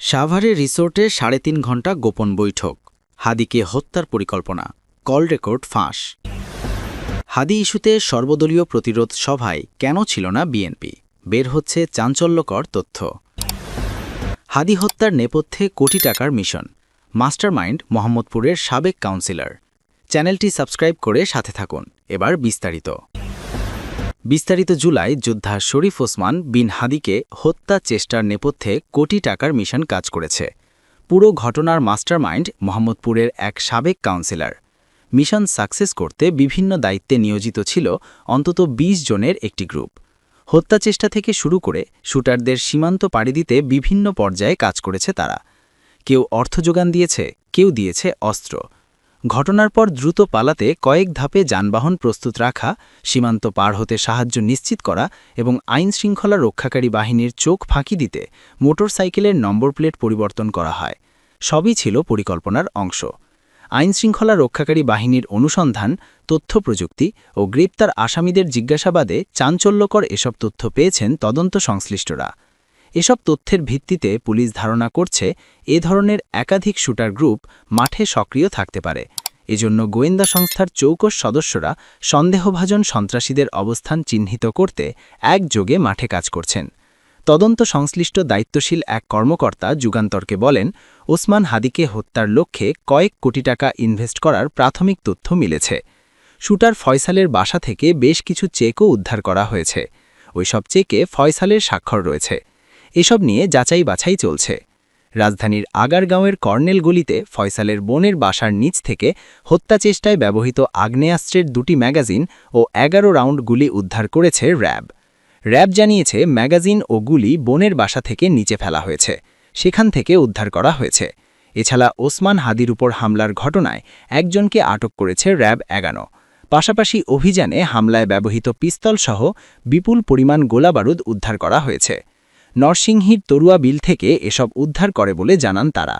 সাভারে রিসোর্টে সাড়ে তিন ঘণ্টা গোপন বৈঠক। হাদিকে হত্যার পরিকল্পনা। কল রেকর্ড ফাঁস। হাদি ইস্যুতে সর্বদলীয় প্রতিরোধ সভায় কেন ছিল না বিএনপি? বের হচ্ছে চাঞ্চল্যকর তথ্য। হাদি হত্যার নেপথ্যে কোটি টাকার মিশন। মাস্টারমাইন্ড মোহাম্মদপুরের সাবেক কাউন্সিলর। চ্যানেলটি সাবস্ক্রাইব করে সাথে থাকুন। এবার বিস্তারিত। বিস্তারিত জুলাই যোদ্ধা শরীফ ওসমান বিন হাদিকে হত্যা চেষ্টার নেপথ্যে কোটি টাকার মিশন কাজ করেছে। পুরো ঘটনার মাস্টারমাইন্ড মোহাম্মদপুরের এক সাবেক কাউন্সিলর। মিশন সাকসেস করতে বিভিন্ন দায়িত্বে নিয়োজিত ছিল অন্তত ২০ জনের একটি গ্রুপ। হত্যা চেষ্টা থেকে শুরু করে শুটারদের সীমান্ত পাড়ি দিতে বিভিন্ন পর্যায়ে কাজ করেছে তারা। কেউ অর্থ যোগান দিয়েছে, কেউ দিয়েছে অস্ত্র। ঘটনার পর দ্রুত পালাতে কয়েক ধাপে যানবাহন প্রস্তুত রাখা, সীমান্ত পার হতে সাহায্য নিশ্চিত করা এবং আইন শৃঙ্খলা রক্ষাকারী বাহিনীর চোখ ফাঁকি দিতে মোটরসাইকেলের নম্বর প্লেট পরিবর্তন করা হয়। সবই ছিল পরিকল্পনার অংশ। আইন শৃঙ্খলা রক্ষাকারী বাহিনীর অনুসন্ধান, তথ্য প্রযুক্তি ও গ্রেপ্তার আসামিদের জিজ্ঞাসাবাদে চাঞ্চল্যকর এসব তথ্য পেয়েছেন তদন্ত সংশ্লিষ্টরা। এসব তথ্যের ভিত্তিতে পুলিশ ধারণা করছে, এ ধরনের একাধিক শুটার গ্রুপ মাঠে সক্রিয় থাকতে পারে। এজন্য গোয়েন্দা সংস্থার চৌকস সদস্যরা সন্দেহভাজন সন্ত্রাসীদের অবস্থান চিহ্নিত করতে একযোগে মাঠে কাজ করছেন। তদন্ত সংশ্লিষ্ট দায়িত্বশীল এক কর্মকর্তা যুগান্তরকে বলেন, ওসমান হাদিকে হত্যার লক্ষ্যে কয়েক কোটি টাকা ইনভেস্ট করার প্রাথমিক তথ্য মিলেছে। শুটার ফয়সালের বাসা থেকে বেশ কিছু চেকও উদ্ধার করা হয়েছে। ওইসব চেকে ফয়সালের স্বাক্ষর রয়েছে। এসব নিয়ে যাচাই বাছাই চলছে। রাজধানীর আগারগাঁওয়ের কর্নেল গলিতে ফয়সালের বোনের বাসার নিচ থেকে হত্যা চেষ্টায় ব্যবহৃত আগ্নেয়াস্ত্রের দুটি ম্যাগাজিন ও এগারো রাউন্ড গুলি উদ্ধার করেছে র্যাব। র্যাব জানিয়েছে, ম্যাগাজিন ও গুলি বোনের বাসা থেকে নিচে ফেলা হয়েছে, সেখান থেকে উদ্ধার করা হয়েছে। এছাড়া ওসমান হাদির উপর হামলার ঘটনায় একজনকে আটক করেছে র্যাব এগানো পাশাপাশি অভিযানে হামলায় ব্যবহৃত পিস্তলসহ বিপুল পরিমাণ গোলাবারুদ উদ্ধার করা হয়েছে। নরসিংহীর তরুয়া বিল থেকে এসব উদ্ধার করে বলে জানান তারা।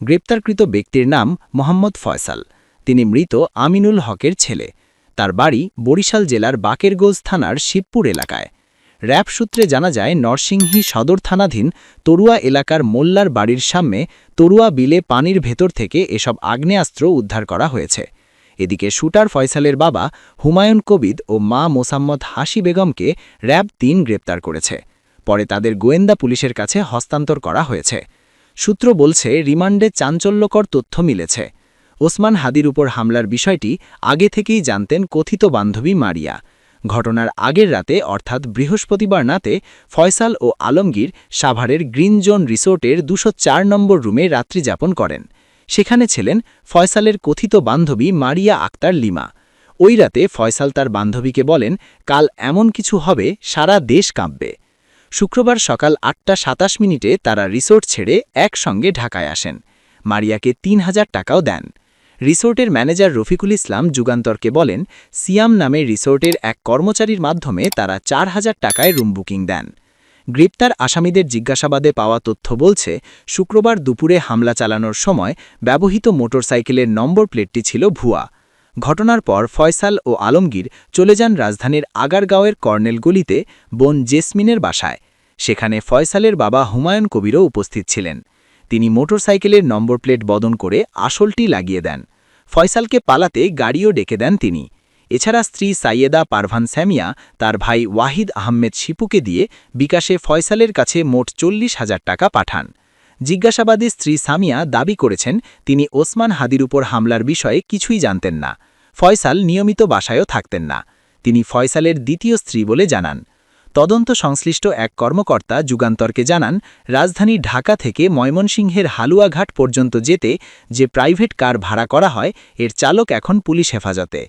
গ্রেপ্তারকৃত ব্যক্তির নাম মোহাম্মদ ফয়সাল। তিনি মৃত আমিনুল হকের ছেলে। তার বাড়ি বরিশাল জেলার বাকেরগোজ থানার শিবপুর এলাকায়। র্যাব সূত্রে জানা যায়, নরসিংহী সদর থানাধীন তরুয়া এলাকার মোল্লার বাড়ির সামনে তরুয়া বিলে পানির ভেতর থেকে এসব আগ্নেয়াস্ত্র উদ্ধার করা হয়েছে। এদিকে শুটার ফয়সালের বাবা হুমায়ুন কবিদ ও মা মোসাম্মদ হাসি বেগমকে র্যাব তিন গ্রেপ্তার করেছে। পরে তাদের গোয়েন্দা পুলিশের কাছে হস্তান্তর করা হয়েছে। সূত্র বলছে, রিমান্ডে চাঞ্চল্যকর তথ্য মিলেছে। ওসমান হাদির উপর হামলার বিষয়টি আগে থেকেই জানতেন কথিত বান্ধবী মারিয়া। ঘটনার আগের রাতে, অর্থাৎ বৃহস্পতিবার নাতে, ফয়সাল ও আলমগীর সাভারের গ্রিন জোন রিসোর্টের দুশো নম্বর রুমে রাত্রি যাপন করেন। সেখানে ছিলেন ফয়সালের কথিত বান্ধবী মারিয়া আক্তার লিমা। ওই রাতে ফয়সাল তার বান্ধবীকে বলেন, কাল এমন কিছু হবে, সারা দেশ কাঁপবে। শুক্রবার সকাল আটটা সাতাশ মিনিটে তারা রিসোর্ট ছেড়ে একসঙ্গে ঢাকায় আসেন। মারিয়াকে তিন হাজার টাকাও দেন। রিসোর্টের ম্যানেজার রফিকুল ইসলাম যুগান্তরকে বলেন, সিয়াম নামে রিসোর্টের এক কর্মচারীর মাধ্যমে তারা চার হাজার টাকায় রুম বুকিং দেন। গ্রেপ্তার আসামিদের জিজ্ঞাসাবাদে পাওয়া তথ্য বলছে, শুক্রবার দুপুরে হামলা চালানোর সময় ব্যবহৃত মোটরসাইকেলের নম্বর প্লেটটি ছিল ভুয়া। ঘটনার পর ফয়সাল ও আলমগীর চলে যান রাজধানীর আগারগাঁওয়ের কর্নেল গলিতে বোন জেসমিনের বাসায়। সেখানে ফয়সালের বাবা হুমায়ুন কবিরও উপস্থিত ছিলেন। তিনি মোটরসাইকেলের নম্বর প্লেট বদন করে আসলটি লাগিয়ে দেন। ফয়সালকে পালাতে গাড়িও ডেকে দেন তিনি। এছাড়া স্ত্রী সাইয়েদা পারভান স্যামিয়া, তার ভাই ওয়াহিদ আহমেদ শিপুকে দিয়ে বিকাশে ফয়সালের কাছে মোট চল্লিশ হাজার টাকা পাঠান। জিজ্ঞাসাবাদে স্ত্রী সামিয়া দাবি করেছেন, তিনি ওসমান হাদির উপর হামলার বিষয়ে কিছুই জানতেন না। ফয়সাল নিয়মিত বাসায়ও থাকতেন না। তিনি ফয়সালের দ্বিতীয় স্ত্রী বলে জানান। তদন্ত সংশ্লিষ্ট এক কর্মকর্তা যুগান্তরকে জানান, রাজধানী ঢাকা থেকে ময়মনসিংহের হালুয়াঘাট পর্যন্ত যেতে যে প্রাইভেট কার ভাড়া করা হয়, এর চালক এখন পুলিশ হেফাজতে।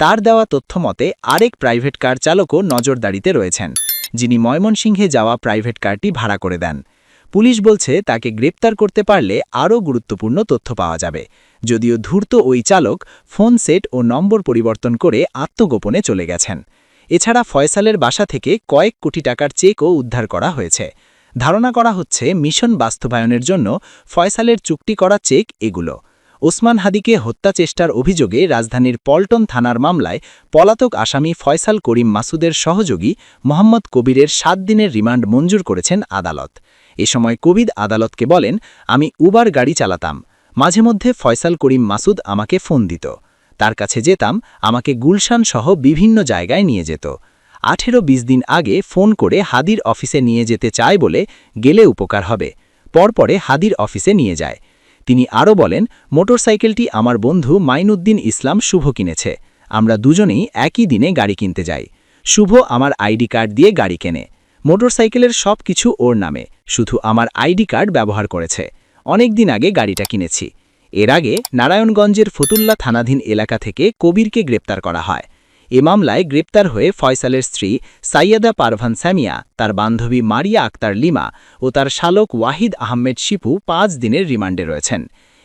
তার দেওয়া তথ্য মতে, আরেক প্রাইভেট কার চালকও নজরদারিতে রয়েছেন, যিনি ময়মনসিংহে যাওয়া প্রাইভেট কারটি ভাড়া করে দেন। পুলিশ বলছে তাকে গ্রেপ্তার করতে পারলে আরও গুরুত্বপূর্ণ তথ্য পাওয়া যাবে। যদিও ধূর্ত ওই চালক ফোন সেট ও নম্বর পরিবর্তন করে আত্মগোপনে চলে গেছেন। এছাড়া ফয়সালের বাসা থেকে কয়েক কোটি টাকার চেকও উদ্ধার করা হয়েছে। ধারণা করা হচ্ছে মিশন বাস্তবায়নের জন্য ফয়সালের চুক্তি করা চেক এগুলো। ওসমান হাদিকে হত্যা চেষ্টার অভিযোগে রাজধানীর পল্টন থানার মামলায় পলাতক আসামি ফয়সাল করিম মাসুদের সহযোগী মোহাম্মদ কবিরের সাত দিনের রিমান্ড মঞ্জুর করেছেন আদালত। এ সময় কবিদ আদালতকে বলেন, আমি উবার গাড়ি চালাতাম। মাঝে মধ্যে ফয়সাল করিম মাসুদ আমাকে ফোন দিত। তার কাছে যেতাম, আমাকে গুলশান সহ বিভিন্ন জায়গায় নিয়ে যেত। আঠেরো বিশ দিন আগে ফোন করে হাদির অফিসে নিয়ে যেতে চায় বলে গেলে উপকার হবে। পরপরে হাদির অফিসে নিয়ে যায়। তিনি আরও বলেন, মোটরসাইকেলটি আমার বন্ধু মাইনুদ্দিন ইসলাম শুভ কিনেছে। আমরা দুজনেই একই দিনে গাড়ি কিনতে যাই। শুভ আমার আইডি কার্ড দিয়ে গাড়ি কেনে। মোটরসাইকেলের সব কিছু ওর নামে। শুধু আমার আইডি কার্ড ব্যবহার করেছে। অনেক দিন আগে গাড়িটা কিনেছি। এর আগে নারায়ণগঞ্জের ফতুল্লা থানাধীন এলাকা থেকে কবিরকে গ্রেপ্তার করা হয়। এ মামলায় গ্রেপ্তার হয়ে ফয়সালের স্ত্রী সাইয়াদা পারভান স্যামিয়া, তার বান্ধবী মারিয়া আক্তার লিমা ও তার শালক ওয়াহিদ আহমেদ শিপু পাঁচ দিনের রিমান্ডে রয়েছেন।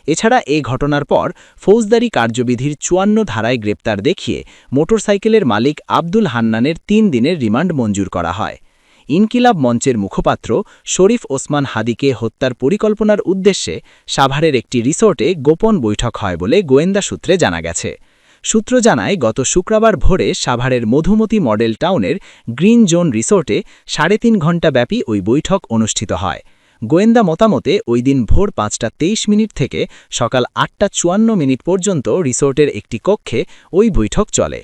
এছাড়া এ ঘটনার পর ফৌজদারি কার্যবিধির চুয়ান্ন ধারায় গ্রেপ্তার দেখিয়ে মোটরসাইকেলের মালিক আব্দুল হান্নানের তিন দিনের রিমান্ড মঞ্জুর করা হয়। ইনকিলাব মঞ্চের মুখপাত্র শরীফ ওসমান হাদিকে হত্যার পরিকল্পনার উদ্দেশ্যে সাভারের একটি রিসোর্টে গোপন বৈঠক হয় বলে গোয়েন্দা সূত্রে জানা গেছে। সূত্র জানায়, গত শুক্রবার ভোরে সাভারের Madhumati model town green zone রিসোর্টে সাড়ে তিন ঘণ্টাব্যাপী ওই বৈঠক অনুষ্ঠিত হয়। গোয়েন্দা মতামতে, ওই দিন ভোর পাঁচটা তেইশ মিনিট থেকে সকাল আটটা চুয়ান্ন মিনিট পর্যন্ত রিসোর্টের একটি কক্ষে ওই বৈঠক চলে।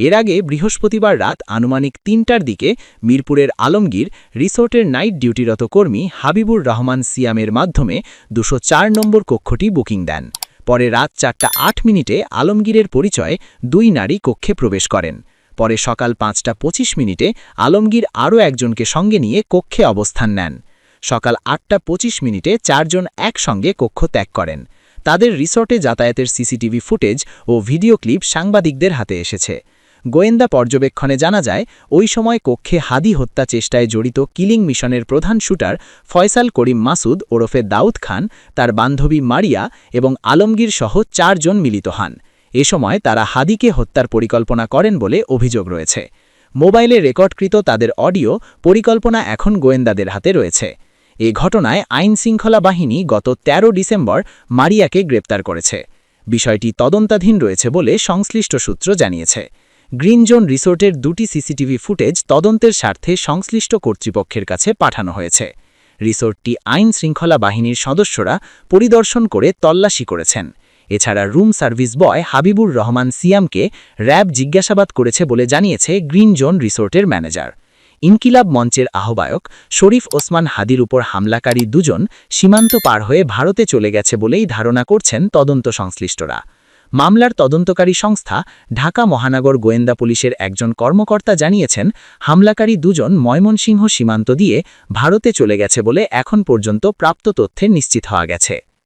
এর আগে বৃহস্পতিবার রাত আনুমানিক তিনটার দিকে মিরপুরের আলমগীর রিসোর্টের নাইট ডিউটিরত কর্মী হাবিবুর রহমান সিয়ামের মাধ্যমে দুশো নম্বর কক্ষটি বুকিং দেন। পরে রাত চারটা আট মিনিটে আলমগীরের পরিচয়ে দুই নারী কক্ষে প্রবেশ করেন। পরে সকাল পাঁচটা পঁচিশ মিনিটে আলমগীর আরও একজনকে সঙ্গে নিয়ে কক্ষে অবস্থান নেন। সকাল আটটা পঁচিশ মিনিটে চারজন একসঙ্গে কক্ষ ত্যাগ করেন। তাদের রিসর্টে যাতায়াতের সিসিটিভি ফুটেজ ও ভিডিও ক্লিপ সাংবাদিকদের হাতে এসেছে। গোয়েন্দা পর্যবেক্ষণে জানা যায়, ওই সময় কক্ষে হাদি হত্যা চেষ্টায় জড়িত কিলিং মিশনের প্রধান শুটার ফয়সাল করিম মাসুদ ওরফে দাউদ খান, তার বান্ধবী মারিয়া এবং আলমগীর সহ চারজন মিলিত হন। এ সময় তারা হাদিকে হত্যার পরিকল্পনা করেন বলে অভিযোগ রয়েছে। মোবাইলে রেকর্ডকৃত তাদের অডিও পরিকল্পনা এখন গোয়েন্দাদের হাতে রয়েছে। এ ঘটনায় আইন শৃঙ্খলা বাহিনী গত ১৩ ডিসেম্বর মারিয়াকে গ্রেপ্তার করেছে। বিষয়টি তদন্তাধীন রয়েছে বলে সংশ্লিষ্ট সূত্র জানিয়েছে। গ্রিন জোন রিসোর্টের দুটি সিসিটিভি ফুটেজ তদন্তের স্বার্থে সংশ্লিষ্ট কর্তৃপক্ষের কাছে পাঠানো হয়েছে। রিসোর্টটি আইন শৃঙ্খলা বাহিনীর সদস্যরা পরিদর্শন করে তল্লাশি করেছেন। এছাড়া room service boy Habibur Rahman সিয়ামকে র্যাব জিজ্ঞাসাবাদ করেছে বলে জানিয়েছে গ্রিন জোন রিসোর্টের ম্যানেজার। ইনকিলাব মঞ্চের আহ্বায়ক শরীফ ওসমান হাদির উপর হামলাকারী দুজন সীমান্ত পার হয়ে ভারতে চলে গেছে বলেই ধারণা করছেন তদন্ত সংশ্লিষ্টরা। মামলার তদন্তকারী সংস্থা ঢাকা মহানগর গোয়েন্দা পুলিশের একজন কর্মকর্তা জানিয়েছেন, হামলাকারী দুজন ময়মনসিংহ সীমান্ত দিয়ে ভারতে চলে গেছে বলে এখন পর্যন্ত প্রাপ্ত তথ্যে নিশ্চিত হওয়া গেছে।